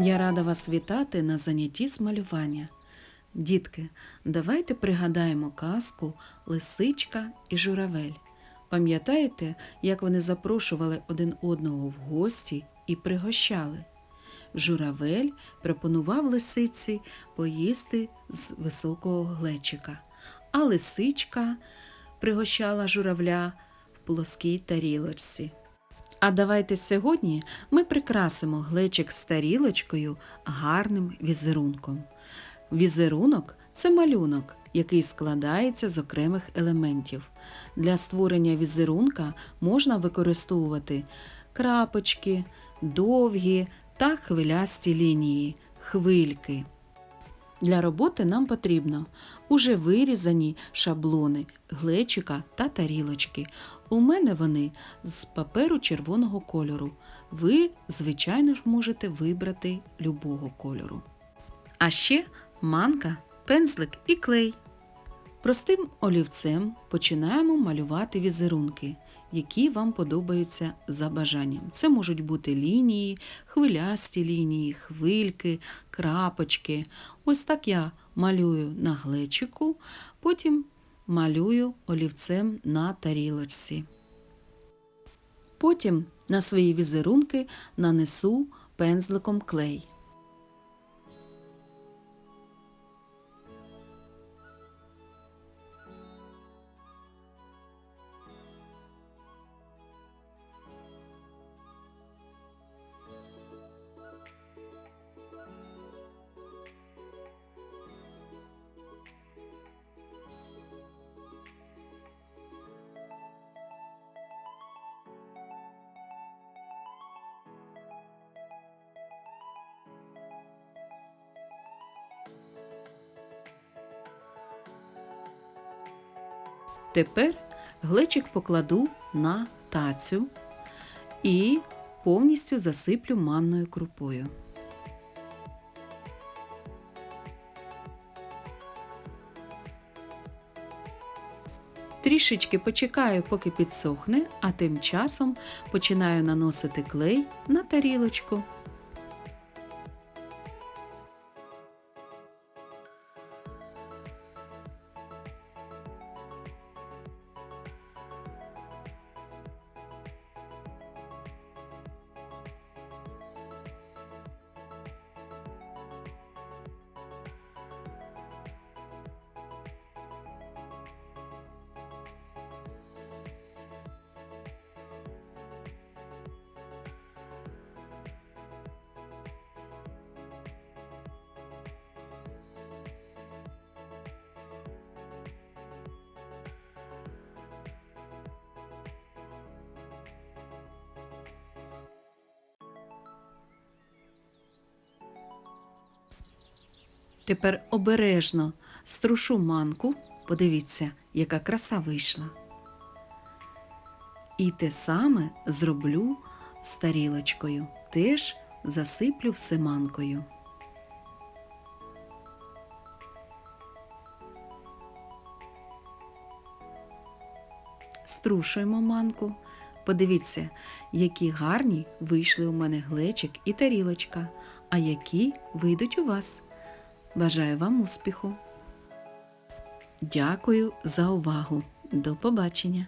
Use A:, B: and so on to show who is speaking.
A: Я рада вас вітати на занятті з малювання. Дітки, давайте пригадаємо казку Лисичка і журавель. Пам'ятаєте, як вони запрошували один одного в гості і пригощали? Журавель пропонував лисиці поїсти з високого глечика, а лисичка пригощала журавля в плоскій тарілочці. А давайте сьогодні ми прикрасимо глечик з тарілочкою гарним візерунком. Візерунок це малюнок, який складається з окремих елементів. Для створення візерунка можна використовувати крапочки, довгі та хвилясті лінії, хвильки. Для роботи нам потрібно уже вирізані шаблони глечика та тарілочки. У мене вони з паперу червоного кольору. Ви, звичайно ж, можете вибрати любого кольору. А ще манка, пензлик і клей. Простим олівцем починаємо малювати візерунки, які вам подобаються за бажанням. Це можуть бути лінії, хвилясті лінії, хвильки, крапочки. Ось так я малюю на глечику, потім малюю олівцем на тарілочці. Потім на свої візерунки нанесу пензликом клей. Тепер глечик покладу на тацю і повністю засиплю манною крупою. Трішечки почекаю, поки підсохне, а тим часом починаю наносити клей на тарілочку. Тепер обережно струшу манку, подивіться, яка краса вийшла. І те саме зроблю з тарілочкою, теж засиплю все манкою. Струшуємо манку. Подивіться, які гарні вийшли у мене глечик і тарілочка, а які вийдуть у вас. Бажаю вам успіху. Дякую за увагу. До побачення!